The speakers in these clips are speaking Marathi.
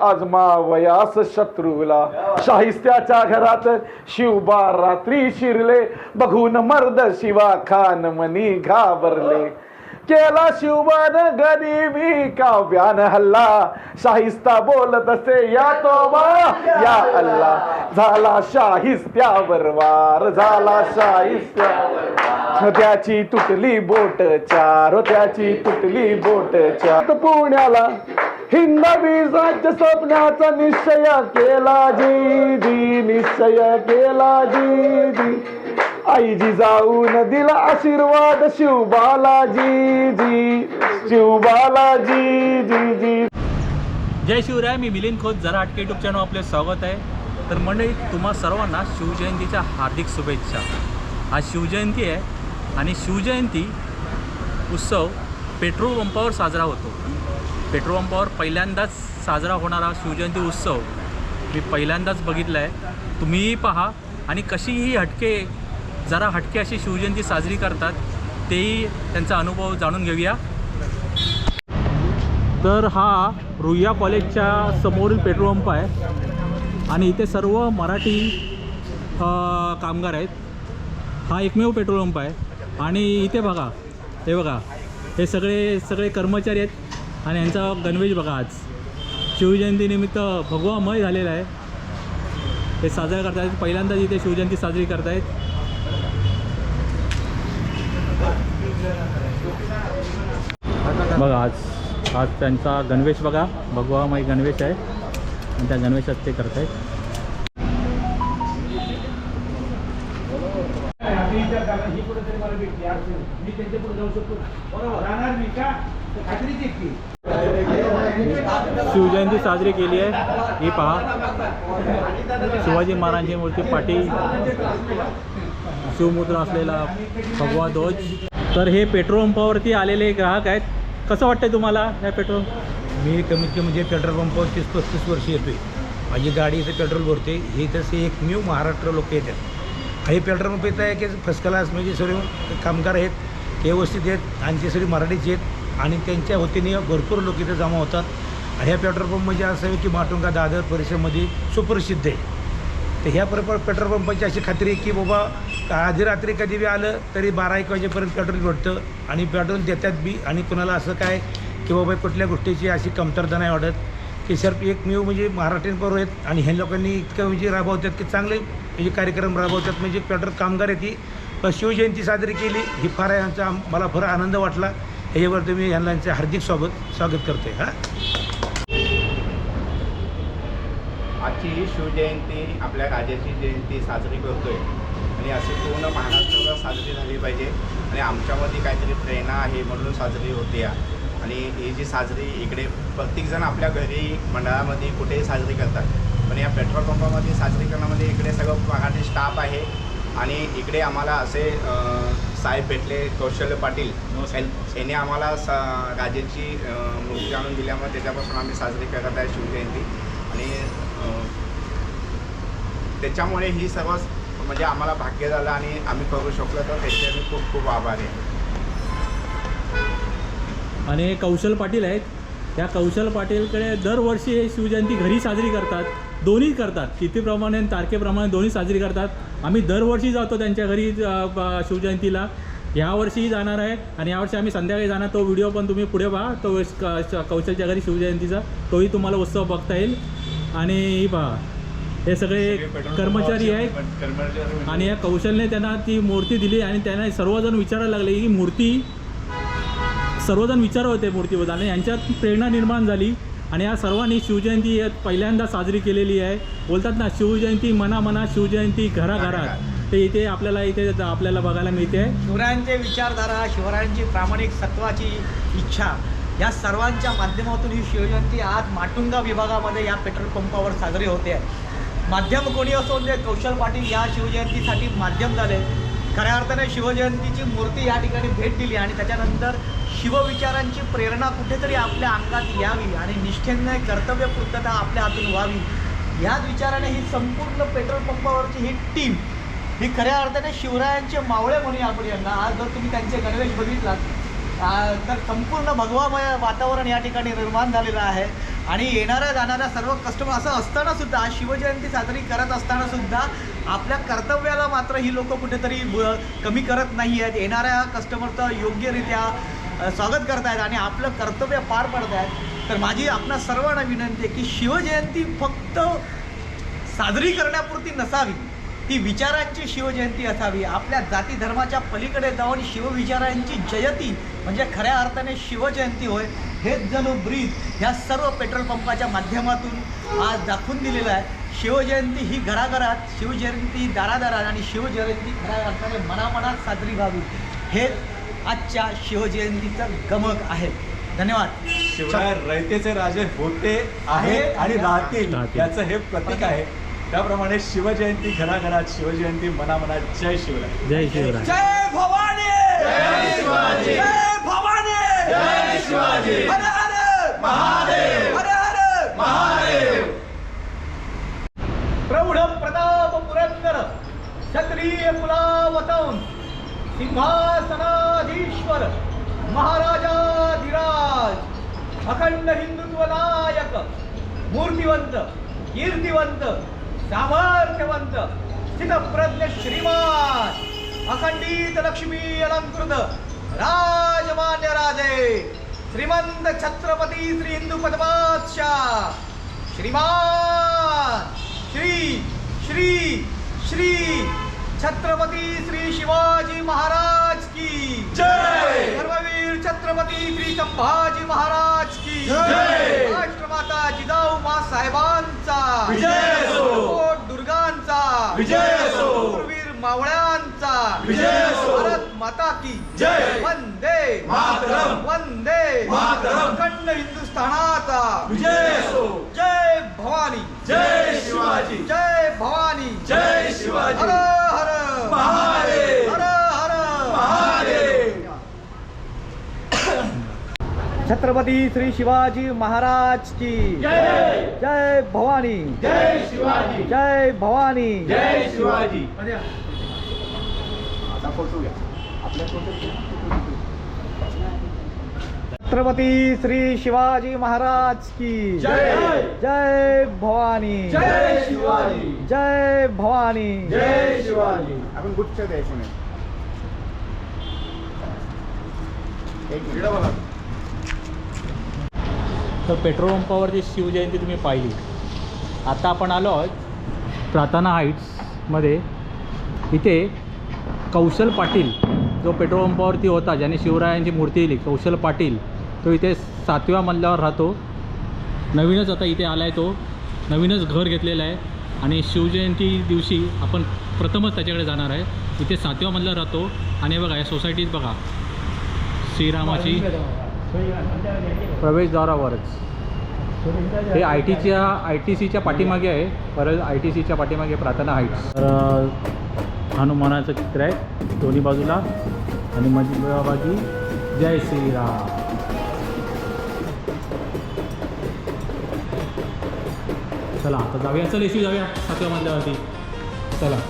आजमावयास शत्रूला. शाहिस्त्याच्या घरात शिवबा रात्री शिरले. बघून मर्द शिवा खान मनी घाबरले. केला शिवबान गरीबी काव्यान हल्ला. शाहिस्ता बोलत असे या तोबा या अल्ला झाला शाहिस्त्यावर वार झाला शाहिस्त्या त्याची तुटली बोट चार त्याची तुटली बोट चार. पुण्याला हिंदवीजाच्या स्वप्नाचा निश्चय केला जी जी निश्चय केला जी जी आई जी जाऊन दिला आशीर्वाद शिवबालाजी जी शिवबालाजी जी जी. जय शिवराय मी मिलिंद खोत जरा अटके युट्यूब चॅनल आपले स्वागत आहे. तर मंडळी तुम्हा सर्वांना शिवजयंतीच्या हार्दिक शुभेच्छा. आज शिवजयंती आहे आणि शिवजयंती उत्सव पेट्रोल पंपावर साजरा होतो. पेट्रोल पंपावर पहिल्यांदाच साजरा होणारा शिवजयंती उत्सव मी पहिल्यांदाच बघितला आहे तुम्हीही पहा आणि कशी ही हटके जरा हटके अशी शिवजयंती साजरी करतात तेही त्यांचा अनुभव जाणून घेऊया. तर हा रुईया कॉलेजच्या समोरील पेट्रोल पंप आहे आणि इथे सर्व मराठी कामगार आहेत. हा एकमेव पेट्रोल पंप आहे. आणि इथे बघा हे बघा हे सगळे सगळे कर्मचारी आहेत आणि यांचा गणवेश बघा आज. शिवजयंतीनिमित्त भगवामय झालेला आहे. हे साजरा करतायत. पहिल्यांदाच इथे शिवजयंती साजरी करतायत. बघा आज आज त्यांचा गणवेश बघा. भगवा माई गणवेश आहे. आणि त्या गणवेशात ते करत आहेत शिवजयंती साजरी केली आहे. ही पहा. शिवाजी महाराजांची मूर्ती पाठी शिवमुद्रा असलेला भगवा ध्वज. तर हे पेट्रोल पंपावरती आलेले ग्राहक आहेत. कसं वाटतंय तुम्हाला या पेट्रोल मी कमीत कमी म्हणजे पेट्रोल पंपावर तीस पस्तीस वर्ष येतोय. माझी गाडी इथं पेट्रोल भरते. हे तसे एकमेव महाराष्ट्र लोक येतात. हे पेट्रोल पंप येत आहे की फर्स्ट क्लास म्हणजे सर्व कामगार आहेत ते व्यवस्थित आहेत आणि ते सगळे मराठीचे आहेत. आणि त्यांच्या वतीने भरपूर लोक इथे जमा होतात. ह्या पेट्रोल पंप म्हणजे असं आहे की माटुंगा दादर परिसरमध्ये सुप्रसिद्ध आहे. तर ह्या पेट्रोल पंपाची अशी खात्री आहे की बाबा आधी रात्री कधी बी आलं तरी बारा एक वाजेपर्यंत पेट्रोल भेटतं आणि पेट्रोल देतात बी. आणि कुणाला असं काय की बाबा कुठल्या गोष्टीची अशी कमतरता नाही वाटत की सर एकमेव म्हणजे महाराष्ट्रीयन बरोबर आहेत आणि ह्या लोकांनी इतकं म्हणजे राबवतात की चांगले म्हणजे कार्यक्रम राबवतात. म्हणजे पेट्रोल कामगार येते ती. पण शिवजयंती साजरी केली ही फार यांचा मला फार आनंद वाटला. याच्यावर तुम्ही यांना यांचे हार्दिक स्वागत स्वागत करते हां? आजची ही शिवजयंती आपल्या राजाची जयंती साजरी करतोय. आणि अशी पूर्ण महाराष्ट्राला साजरी झाली पाहिजे. आणि आमच्यामध्ये काहीतरी प्रेरणा आहे म्हणून साजरी होते या आणि ही जी साजरी इकडे प्रत्येकजण आपल्या घरी मंडळामध्ये कुठेही साजरी करतात. पण या पेट्रोल पंपामध्ये साजरी करण्यामध्ये इकडे सगळं मराठी स्टाफ आहे. आणि इकडे आम्हाला असे साहेब भेटले कौशल्य पाटील. यांनी आम्हाला सा राजेची मूर्ती आणून दिल्यामुळे त्याच्यापासून आम्ही साजरी करत आहे शिवजयंती आणि त्याच्यामुळे ही सर्व म्हणजे आम्हाला भाग्य झालं आणि आम्ही करू शकलो. तर त्याचे आम्ही खूप खूप आभारी आहे. आणि कौशल पाटील आहेत. त्या कौशल पाटीलकडे दरवर्षी हे शिवजयंती घरी साजरी करतात. दोन्ही करतात. तिथीप्रमाणे आणि तारखेप्रमाणे दोन्ही साजरी करतात. आम्ही दरवर्षी जातो त्यांच्या घरी शिवजयंतीला. यावर्षीही जाणार आहे आणि यावर्षी आम्ही संध्याकाळी जाणार. तो व्हिडिओ पण तुम्ही पुढे पहा. तो क- कौशलच्या घरी शिवजयंतीचा. तोही तुम्हाला उत्सव बघता येईल. आणि ही पहा हे सगळे कर्मचारी आहेत. आणि या कौशलने त्यांना ती मूर्ती दिली आणि त्यांना सर्वजण विचारायला लागले की मूर्ती सर्वजण विचारत होते मूर्तीबद्दल आणि यांच्यात प्रेरणा निर्माण झाली आणि या सर्वांनी शिवजयंती हे पहिल्यांदा साजरी केलेली आहे. बोलतात ना शिवजयंती मना मना शिवजयंती घराघरात. ते इथे आपल्याला इथे आपल्याला बघायला मिळते. शिवरायांचे विचारधारा शिवरायांची प्रामाणिक सत्वाची इच्छा या सर्वांच्या माध्यमातून ही शिवजयंती आज माटुंगा विभागामध्ये या पेट्रोल पंपावर साजरी होते आहे. माध्यम कोणी असो म्हणजे कौशल पाटील या शिवजयंतीसाठी माध्यम झाले. खऱ्या अर्थाने शिवजयंतीची मूर्ती या ठिकाणी भेट दिली आणि त्याच्यानंतर शिवविचारांची प्रेरणा कुठेतरी आपल्या अंगात यावी आणि निष्ठेने कर्तव्यपूर्तता आपल्या हातून व्हावी. ह्याच विचाराने ही संपूर्ण पेट्रोल पंपावरची ही टीम ही खऱ्या अर्थाने शिवरायांचे मावळे म्हणून आपण यांना. आज जर तुम्ही त्यांचे गणवेश बघितलात तर संपूर्ण भगवामय वातावरण या ठिकाणी निर्माण झालेलं आहे. आणि येणाऱ्या जाणाऱ्या सर्व कस्टमर असं असताना सुद्धा शिवजयंती साजरी करत असताना सुद्धा आपल्या कर्तव्याला मात्र ही लोक कुठेतरी कमी करत नाही आहेत. येणाऱ्या कस्टमरचं योग्यरित्या स्वागत करतायत आणि आपलं कर्तव्य पार पडत आहेत तर माझी आपणा सर्वांना विनंती आहे की शिवजयंती फक्त साजरी करण्यापुरती नसावी. ती विचारांची शिवजयंती असावी. आपल्या जाती धर्माच्या पलीकडे जाऊन शिवविचारांची जयती म्हणजे खऱ्या अर्थाने शिवजयंती होय हेच जणू ब्रीज ह्या सर्व पेट्रोल पंपाच्या माध्यमातून आज दाखवून दिलेलं आहे. शिवजयंती ही घराघरात शिवजयंती दारादारात आणि शिवजयंती खऱ्या अर्थाने मनामनात साजरी व्हावी. हेच आजच्या शिवजयंतीचं गमक आहे. धन्यवाद. शिवराय रयतेचे राजे होते आहेत आणि राहतील. राहतील. याचं हे प्रतीक आहे. त्याप्रमाणे शिवजयंती घराघरात शिवजयंती मनामनात. जय शिवराय. जय शिवराय. जय भवानी! जय शिवाजी. जय शिवाजी. हर हर महादेव. हर हर महादेव. प्रौढ प्रताप पुरंदर क्षत्रिय कुलावतौन सिंहासनाधीश्वर महाराजाधिराज अखंड हिंदुत्व नायक मूर्तिवंत कीर्तिवंत सामर्थ्यवंत स्थितप्रज्ञ श्रीमान अखंडित लक्ष्मी अलंकृत राजमान्य राजे श्रीमंत छत्रपती श्री हिंदू पद्माशाह श्रीमान श्री श्री श्री छत्रपती श्री शिवाजी महाराज की। जय! धर्मवीर छत्रपती श्री संभाजी महाराज की। जय! राष्ट्रमाता जिजाऊ मा साहेबांचा विजय दुर्गांचा। विजय मावळ्यांचा। विजय माता की। जय! वंदे। मातरम! वंदे। मातरम! अखंड हिंदुस्थानाचा। विजय असो! जय भवानी। जय शिवाजी। जय भवानी। जय शिवाजी। हर हर। महादेव! हर हर। महादेव! छत्रपती श्री शिवाजी महाराज की। जय। जय भवानी। जय शिवाजी। जय भवानी। जय शिवाजी। छत्रपती श्री शिवाजी महाराज की जय! जय भवानी। जय शिवाजी। जय भवानी। जय शिवाजी। आपण गुच्छ द्यायचं नाही. तर पेट्रोल पंपावरची शिवजयंती तुम्ही पाहिली. आता आपण आलो आहोत प्रार्थना हाईट्समध्ये. इथे कौशल पाटील जो पेट्रोल पंपावरती होता ज्याने शिवरायांची मूर्ती दिली कौशल पाटील तो इथे सातव्या मजल्यावर राहतो. नवीनच आता इथे आला आहे तो. नवीनच घर घेतलेलं आहे. आणि शिवजयंती दिवशी आपण प्रथमच त्याच्याकडे जाणार आहे. इथे सातव्या मजल्यावर राहतो. आणि बघा या सोसायटीत बघा. श्रीरामाची प्रवेशद्वारावरच. हे आय टीच्या आय टी सीच्या पाठीमागे आहे. परत आय टी सीच्या पाठीमागे प्रार्थना हाईट्स तर हनुमानाचं चित्र आहे. दोन्ही बाजूला. आणि मध्यभागी जय श्रीराम. चला आता जाऊया. चल येशी जाऊया. सातव्या मजल्यावरती. चला.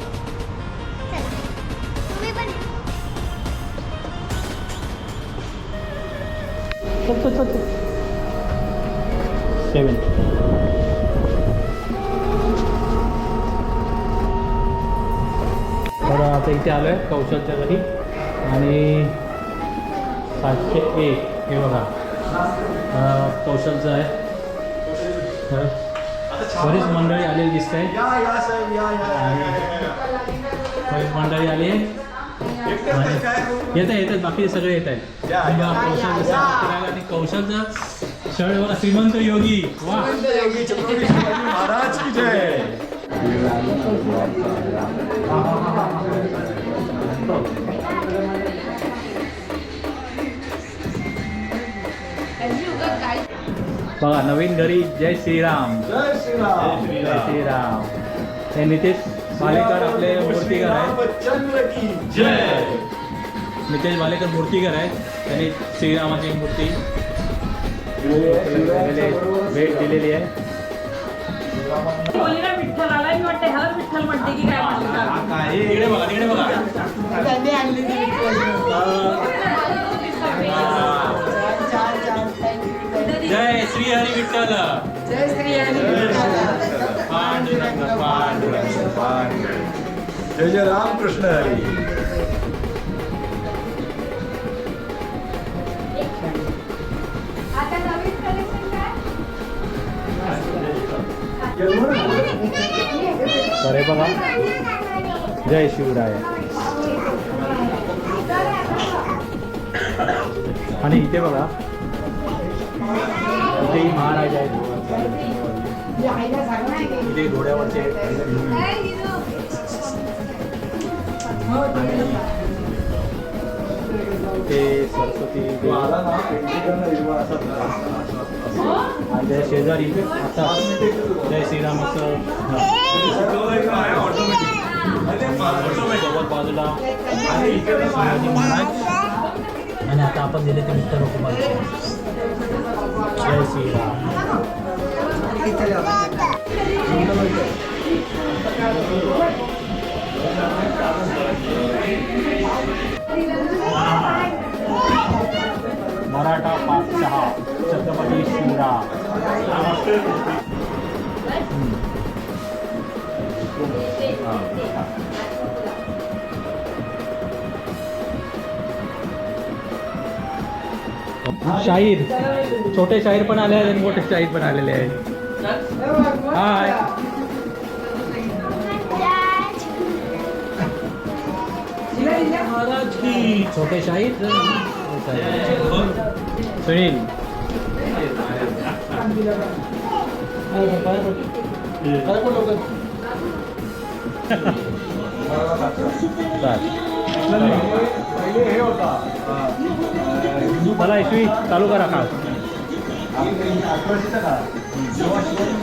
चल चल चल चल. सेवन. इथे आलो आहे कौशलच्या घरी. आणि सातशे एक हे बघा. कौशलचं आहे. तर बरीच मंडळी आलेली दिसत आहे या या साहेब या या. बरीच मंडळी आली. आहे येत आहे येतात बाकी सगळे येत आहेत. कौशल आणि कौशलचा बघा श्रीमंत योगी. महाराज की जय. बघा नवीन घरी जय श्रीराम. जय श्रीराम. जय श्रीराम. हे नितेश भालेकर आपले मूर्तिकार आहेत. जय. नितेश भालेकर मूर्तिकार आहेत. त्यांनी श्रीरामाची मूर्ती भेट दिलेली आहे. बोलली ना विठ्ठलाला मी वाटते ह्यालाच विठ्ठल म्हणते की काय म्हणतात तिकडे बघा तिकडे बघा. जय श्री हरी विठ्ठल. जय श्री हरी पांडुरंग पांडुरंग पांडुरंग. जय जय रामकृष्ण हरी. अरे बघा. जय शिवराय. आणि इथे बघा. इथेही महाराज आहेत. इथे घोड्यावरचे ते सरस्वती देवी. आणि त्याच्या शेजारी. आता जय श्रीराम सोबत बाजूला. शिवाजी महाराज. आणि आता आपण दिले ते विठ्ठल कुमार जय श्रीराम. मराठा पाच सहा छत्रपती शिवराम शाहीर. छोटे शाहीर पण आले आहेत आणि मोठे शाहीर पण आलेले आहेत. हाय महाराज की. छोटे शाहीर. सुनील पहिले हे होता मला एकवी चालू करा का अठराशेच्या काळात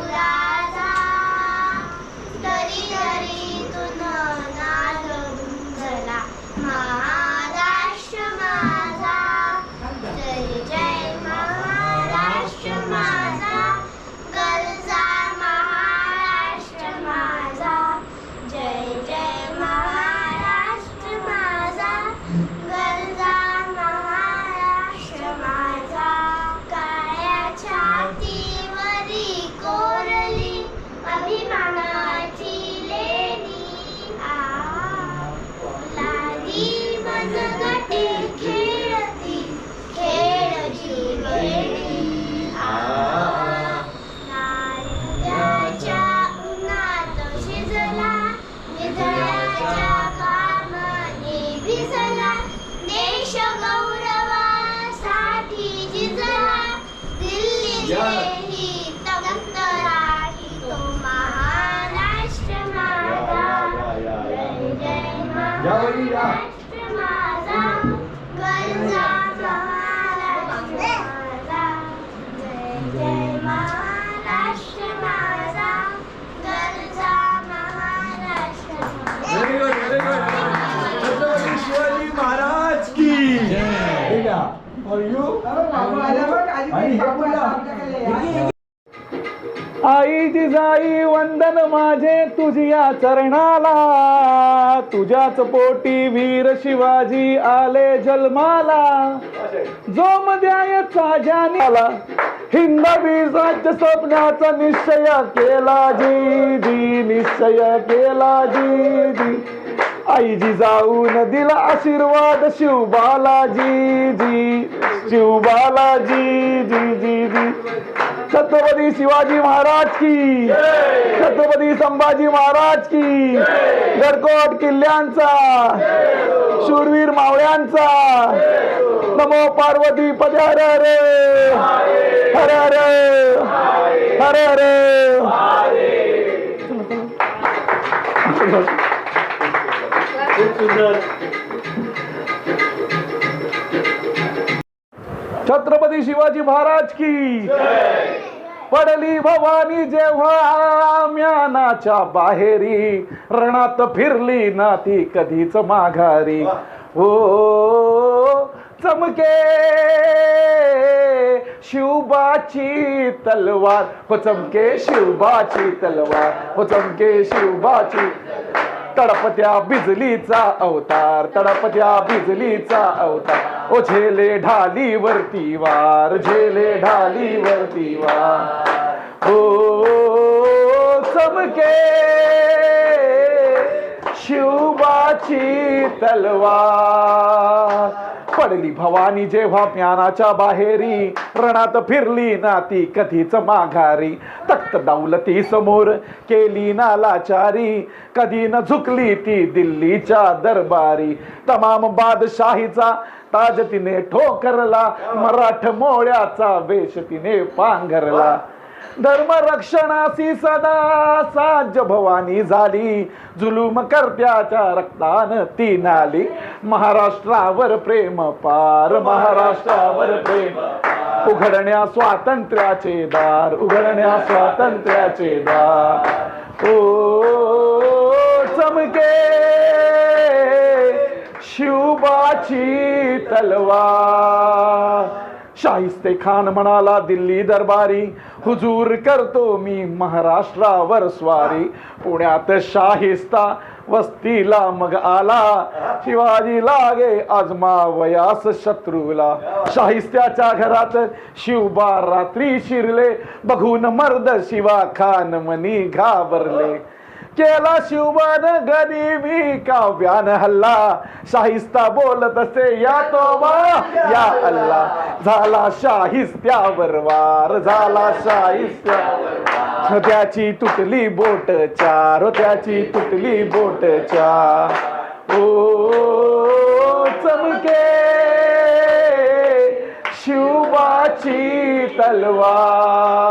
आई जिजाई वंदन माझे तुझ्या चरणाला. तुझ्याच पोटी वीर शिवाजी आले जन्माला. जो मध्यायचा आला हिंदवी राज्य स्वप्नाचा निश्चय केला जी जी निश्चय केला जी जी आई जिजाऊन दिला आशीर्वाद शिवबालाजी जी शिवबालाजी जी जी जी छत्रपती शिवाजी महाराज की. छत्रपती संभाजी महाराज की. गडकोट किल्ल्यांचा. शूरवीर मावळ्यांचा. नमो पार्वती पदे हरे हरे. हरे हरे. हरे छत्रपती शिवाजी महाराज की. पडली भवानी जेव्हा म्यानाच्या बाहेरी. रणात फिरली ना ती कधीच माघारी. हो चमके. शिवबाची तलवार. हो चमके शिवबाची तलवार. हो चमके शिवबाची तडपत्या बिजलीचा अवतार तडपत्या बिजलीचा अवतार. ओ झेले ढाली वरती वार झेले ढाली वरती वार. हो समके शिवबाची तलवार. वाढली. भवानी जेव्हा ज्ञानाच्या बाहेरी रणात फिरली ना ती कधीच माघारी. तख्त दौलती समोर केली ना लाचारी. कधी न झुकली ती दिल्लीच्या दरबारी. तमाम बादशाहीचा ताज तिने ठोकरला. मराठ मोळ्याचा वेश तिने पांघरला. धर्मरक्षणासी सदा साज भवानी झाली. जुलूम करत्याच्या रक्तान ती नाली. महाराष्ट्रावर प्रेम पार महाराष्ट्रावर प्रेम उघडण्या स्वातंत्र्याचे दार उघडण्या स्वातंत्र्याचे दार. ओ चमके. शिवबाची तलवार. शाहिस्ते खान म्हणाला दिल्ली दरबारी हुजूर करतो मी महाराष्ट्रावर स्वारी. पुण्यात शाहिस्ता वस्तीला मग आला शिवाजी लागे आजमावयास शत्रूला. शाहिस्त्याच्या घरात शिवबा रात्री शिरले बघून मर्द शिवा खान मनी घाबरले. केला शिवबान गरीबी काव्यान हल्ला. शाहिस्ता बोलत असे या तोबा या अल्ला. झाला शाहिस्त्यावर वार झाला शाहिस्त्या त्याची तुटली बोट चार त्याची तुटली बोट चार. ओ चमके शिवबाची तलवार.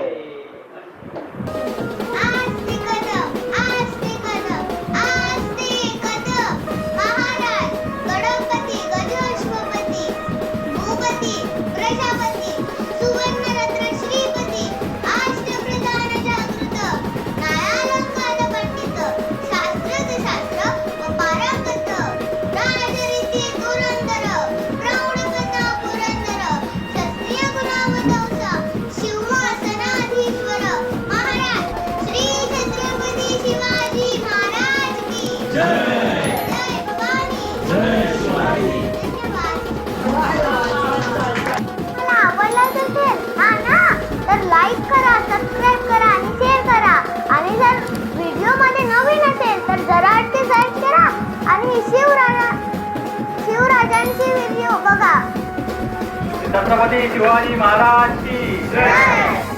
सर्च करा आणि शिवराजा शिवराजांची व्हिडिओ बघा. छत्रपती शिवाजी महाराज की जय.